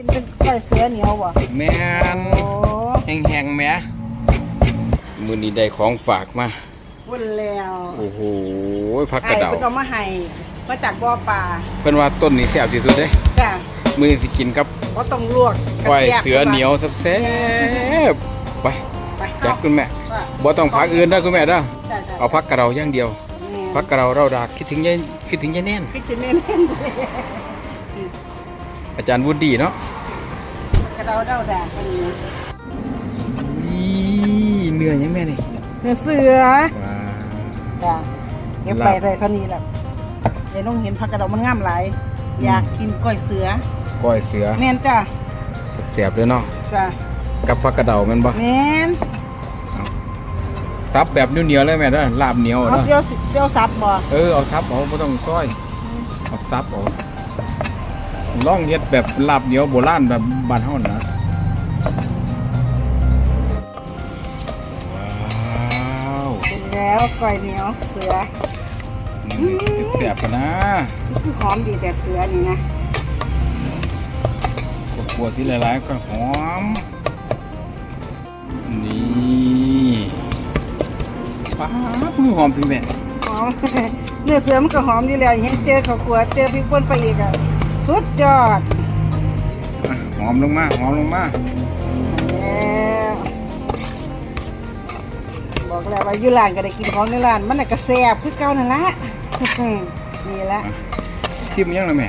กินเป็นก้อยเสือเหนียวบ่แม่นโอ้แห้งๆแหมมื้อนี้ได้ของฝากมา วุ่นแล้วโอ้โหผักกไอ้ระเดา เพิ่นเอามาให้มาจากบ่อปลาเพิ่นว่าต้นนี้แซ่บที่สุดเด้ จ้ะมื้อนี้สิกินกับบ่ต้องลวกก้อยกระเสือเหนียวแซ่บๆไปไปจัดคุณแม่ว่าบ่ต้องผักอื่นเด้อคุณแม่เด้อใช่ๆเอาผักกระเดาอย่างเดียวผักกระเดาเราดากคิดถึงยายคิดถึงยายแน่น พริกจะเน้นอาจารย์วุฒิเนาะๆ กระเดาเดาแดงพอดีนี่เนื้อยังแม่นี่เนื้อเสือว้าวจ้ะเก็บไปได้เท่านี้แหละเดี๋ยวน้องเห็นผักกระเดามันงามหลายอยากกินก้อยเสือก้อยเสือแม่นจ้ะแซ่บเลยเนาะจ้ะกับผักกระเดาแม่นบ่แม่นซับแบบเหนียวๆเลยแม่เด้อลาบเหนียวเอาเนาะเซียวเซียวซับบ่เออเอาซับเอาบ่ต้องก้อยเอาซับเอา ลองเฮ็ดแบบลาบเหนียวโบราณแบบบ้านเฮานะว้าวเป็นแล้วก้อยเหนียวเสือแซ่บกันนะคือหอมดีแต่เสือนี่นะกลัวสิหลายๆก็หอม นี่ป๊าบมือหอมพี่แม่หอมเนื้อเสือมันก็หอมดีแล้วเห็นเจอข้าวคั่วเจอพริกป่นไปอีกอะ สุดยอดอะหอมลงมาหอมลงมาแล้วบอกแล้วว่าอยู่ร้านก็ได้กินของในร้านมันน่ะก็แซ่บคือเก่านั่นละ นี่ละชิมยังล่ะแม่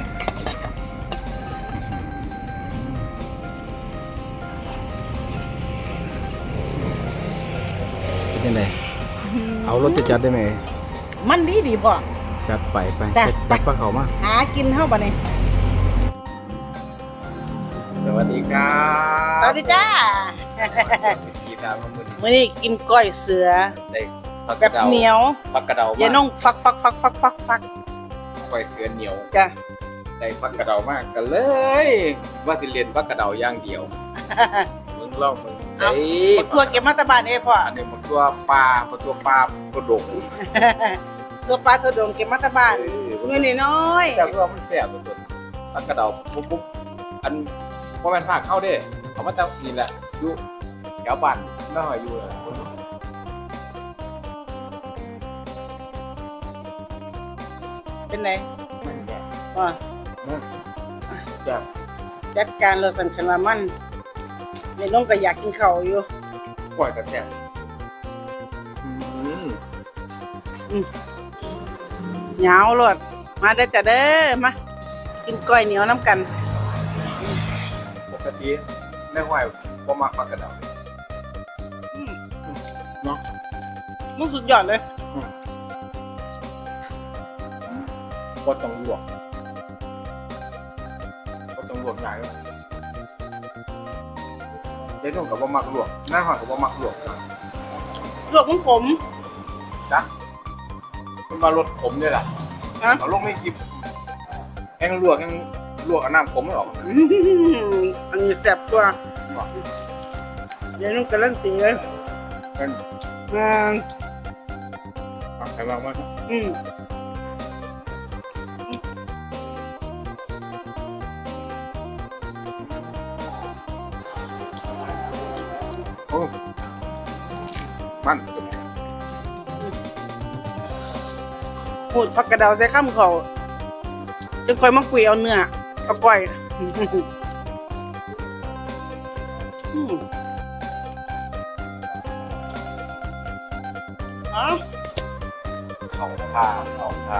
เป็นยังไงเอารถจะจัดได้ไหมมันดีดีพ่อ จัดไปไปจ้ะ จัดปลาเขามา หากินเท่าบ่เนี่ยส วัสดีครับสวัสดีจ้ากีตาร์มามือมื้อนี้กินก้อยเสือได้ผักแบกระบเดาเหนียวผักกระเดาอย่าน้องฟักฟักฟักฟักฟักฟักก้อยเสือเหนียวจ้ะได้ผักกระเดามากกันเลย ว่าสิเรียนผักกระเดาอย่างเดียว มึงลองมึงเอ้ยบักทั่วเก็บมาแตะบ้านเอ้พ่ออันนี้มันตัวปลามันตัวปลากระดกตัวปลาตัวดงเก็บมาแตะบ้านมื้อนี้น้อยแต่ว่ามันแสบสุดๆผักกระเดาปุ๊บปุ๊บอัน พอแม่นผักเข้าเด้เอามาจากนี่แหละอยู่แถวบ้านไม่หอยอยู่เลยเป็นไงว่าจะจัดการเราสั่นคันว่ามันในน้องก็อยากกินข้าวอยู่ปล่อยกันแท้อืมเหงาโลดมาเด้อจ้ะเด้อมากินก้อยเหนียวน้ำกัน ปกติแม่หอยบ่มักผักกระเดาเนาะมันสุดยอดเลยบ่ต้องลวกบ่ต้องลวกใหญ่เลยเด็กนุ่งกับบ่มักลวกแม่หอยกับบ่มักลวกนะลวกมันขมจ้ะมันมารสขมเนี่ยแหละนะเอาลงไม่กิบแห้งลวกแห้ง ลวกเอาน้ำขมไม่ออกอื้อหืออันนี้แซ่บกว่าบอกเดี๋ยวน้องการันตีเลยเป็นอ่าผักไทยมากมากอืมโอ้มันพูดผักกระเดาใส่ข้ามเขาจะค่อยมาคุยเอาเนื้อ เอาก้อยอืมเอ๋อเขาผ้าเขาผ้า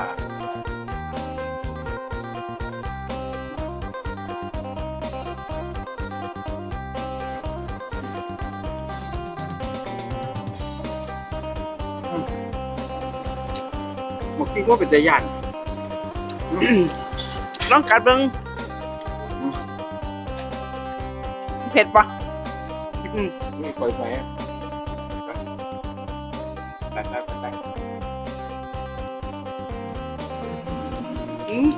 หมกกิ้งว่าเป็นตะยันลองกัดเบิ้ง เผ็ดปะอืมนี่คอยใส่ตัดตัดตัดตัดอืม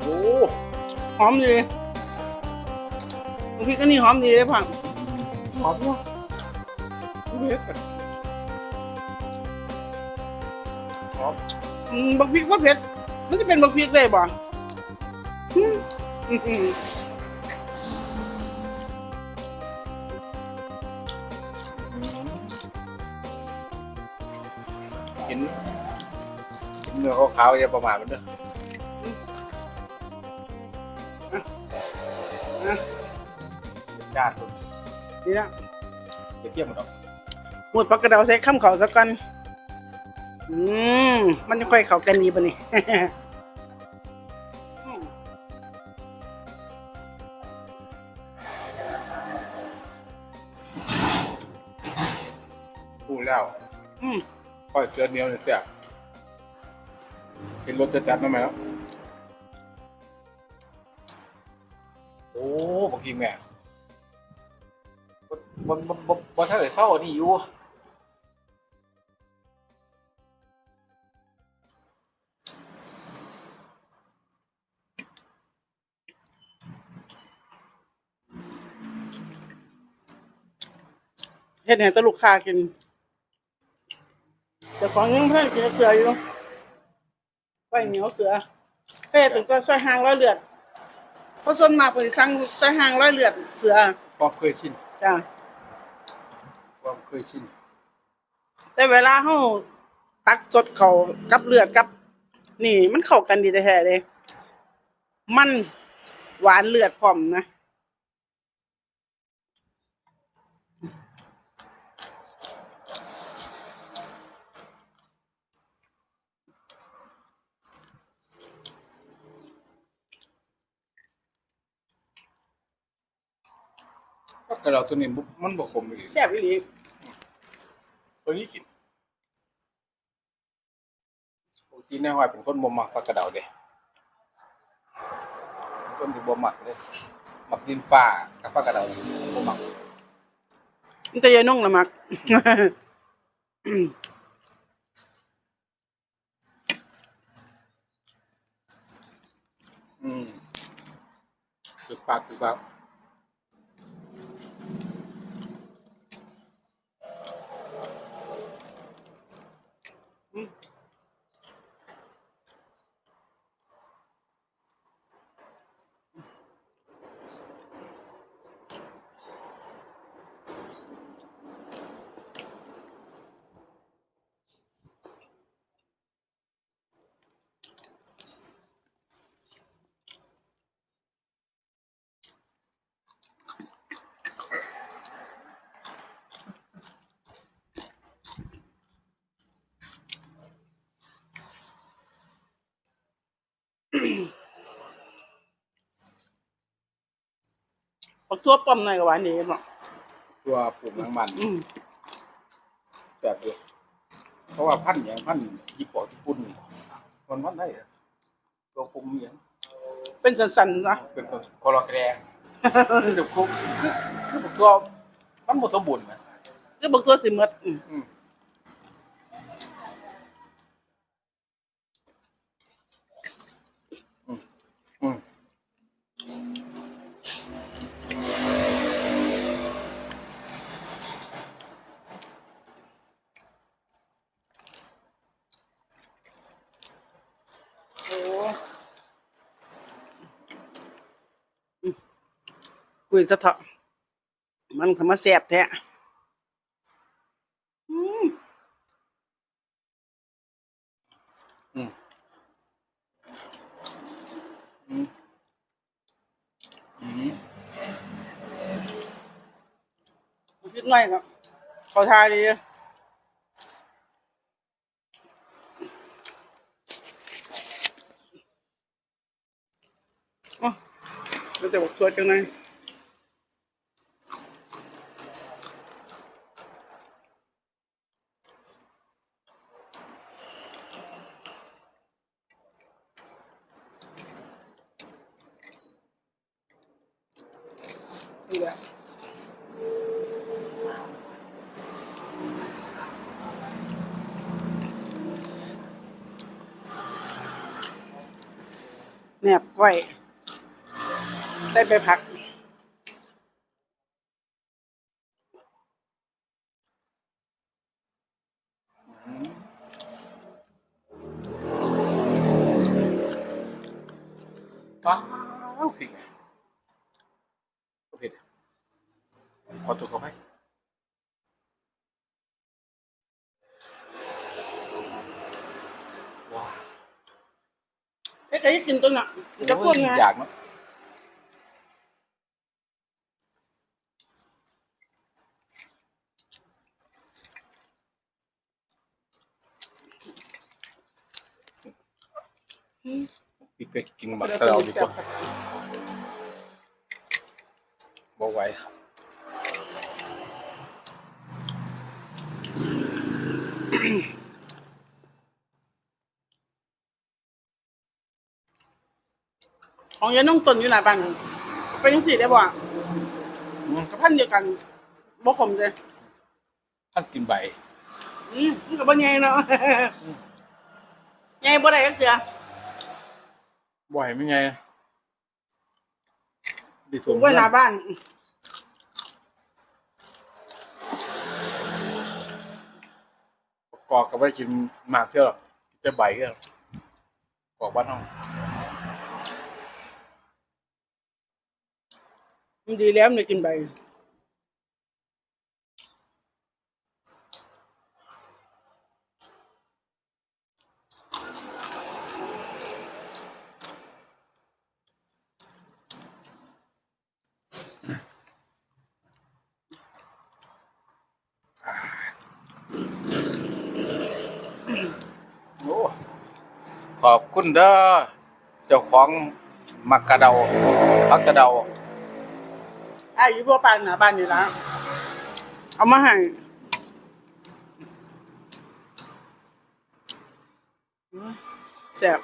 โอ้หอมดีน้ำพริกอันนี้หอมดีเลยผังหอมว่ะไม่เห็นกันหอมอืมบักพริกว่าเผ็ดมันจะเป็นบักพริกเลยบ่ กินกินเนื้อขาวๆอย่าประมาทมันเด้อญาติคนนี่ละจะเทียบมันหรอกหมดพักกระเดาใส่ข้ามเขาสักก่อนอืม มันจะค่อยเข้ากันดีปะนี่ ก้อยเสือเหนียวเนี่ยเสียเป็นรถจะจัดมาไหมแล้วโอ้บางทีแม่บนบนบนบนถ้าเกิดเศร้านนี้อยู่เฮ็ดให้แตลูกค้ากิน แต่ของยังเพื่อนกินเสืออยู่ก้อยเหนียวเสือแค่ถึงก็ซอยหางร้อยเลือดเพราะส่วนมากเพิ่นสิสั่งซอยหางร้อยเลือดเสือความเคยชินจ้ะความเคยชินแต่เวลาเฮาตักสดเขากับเลือดกับ นี่มันเข้ากันดีแท้ๆเลยมันหวานเลือดพร้อมนะ ก็กระเราตัวนี้บ่มันบกคมอีกแซ่บอีหลีตัวนี้กินปกติในหอยเป็นคนบ่มักปลากระเดาเด้เป็นคนที่บ่มักเลยมักดินฟ้ากับปลากระเดานี่บ่มักมันแต่ยายนุ่งละมัก อืมคือปากคือปาก ปักทั่วป้อมหน่อยก็หวานดีเนาะตัวปลูกหนังมันอืมแบบเดียวเพราะว่าพันธุ์อย่างพันธุ์ญี่ปุ่นญี่ปุ่นนี่มันมันได้อะตัวคุมอหย่างเป็นสันๆนะเป็นตัวคอลอแกรคือแบบคุมคือคือแบบตัวมันบ่สมบูรณ์นะคือบักทั่วสิหมดอืมอืมอืม กุยสะเถาะมันก็มาแซ่บแท้อืมอืมอืมอืมนิดหน่อยเนาะขอทายดีอ๋อแล้วแต่บอกตัวจังเลย นี่แหละแนบไว้ได้ไปพักป๊าดาวพริกไงก็เผ็ด ขอตัวเขาให้ว้าวไอ้ใครที่กินตัวน่ะมันจะพูดไง อยากเนอะพี่เป็ดกินมักกะเราดีกว่าบอกไว้ ของยายน้องตนอยู่หน้าบ้านเป็นยังสี่ได้บ่อืม กับพันเดียวกันบ่ขมเลยท่านกินใบอืมมันก็บ่ใหญ่เนาะใหญ่บ่ได้ก็เสือบ่อยไม่ไงดีปถั่ลูวกไว้หน้าบ้าน กอกกับไว้กินหมากเที่ยวหรอกจะใบก็กอกบ้านห้อง มันดีแล้วมันได้กินใบโอ้ขอบคุณเด้อเจ้าของมักกะเดาพักกะเดา อ้ายอยู่บ่ปานหนาบ้านนี่ล่ะเอามาให้แซ่บ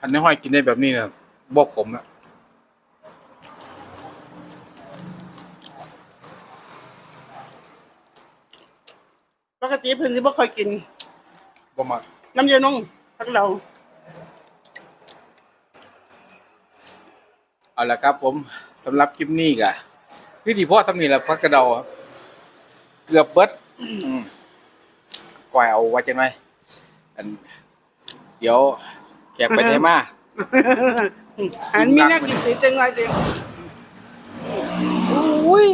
อันนี้ห้อยกินได้แบบนี้เนี่ยบ่ขมนะปกติเพิ่นสิบ่ค่อยกินบ่มักน้ำเย็นน้องพักเราเอาละครับ ผมสำหรับคลิปนี้ก็คือที่พ่อทำนี่แหละพักกะเดาครับเกือบเบิดอืมก่อยเอาไว้จังไหมอันเดี๋ยว แขกไปไทยมาอันมีแน่กินสิจังไรเดียวอุ้ย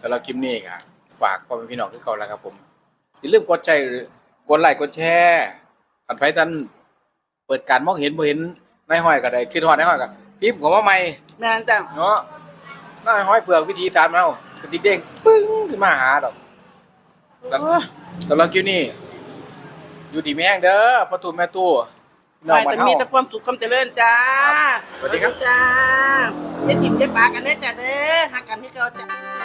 สำหรับคลิปนี้ก็ฝากพ่อแม่พี่น้องทุกคนแล้วครับผมอย่าลืมกดใจกดไลค์กดแชร์กันไปท่านเปิดการมองเห็นบ่เห็นนายห้อยก็ได้คิดฮอดนายห้อยก็พิมพ์ผมว่าใหม่แม่นจ้ะเนาะนายห้อยเปลือกวิธีตามเรากระติกเด้งปึ้งขึ้นมาหาดอกครับโอ้ยสำหรับคลิปนี้อยู่ดีแม่งเด้อพ่อตู่แม่ตู้ พี่น้องไม่บ้านแต่เฮามีแต่ความสุขความเจริญจ้าสวัสดีครับจ้าอย่าถิ่มอย่าปากันเด้อจ้าเด้อหักกันที่เก่าจ้า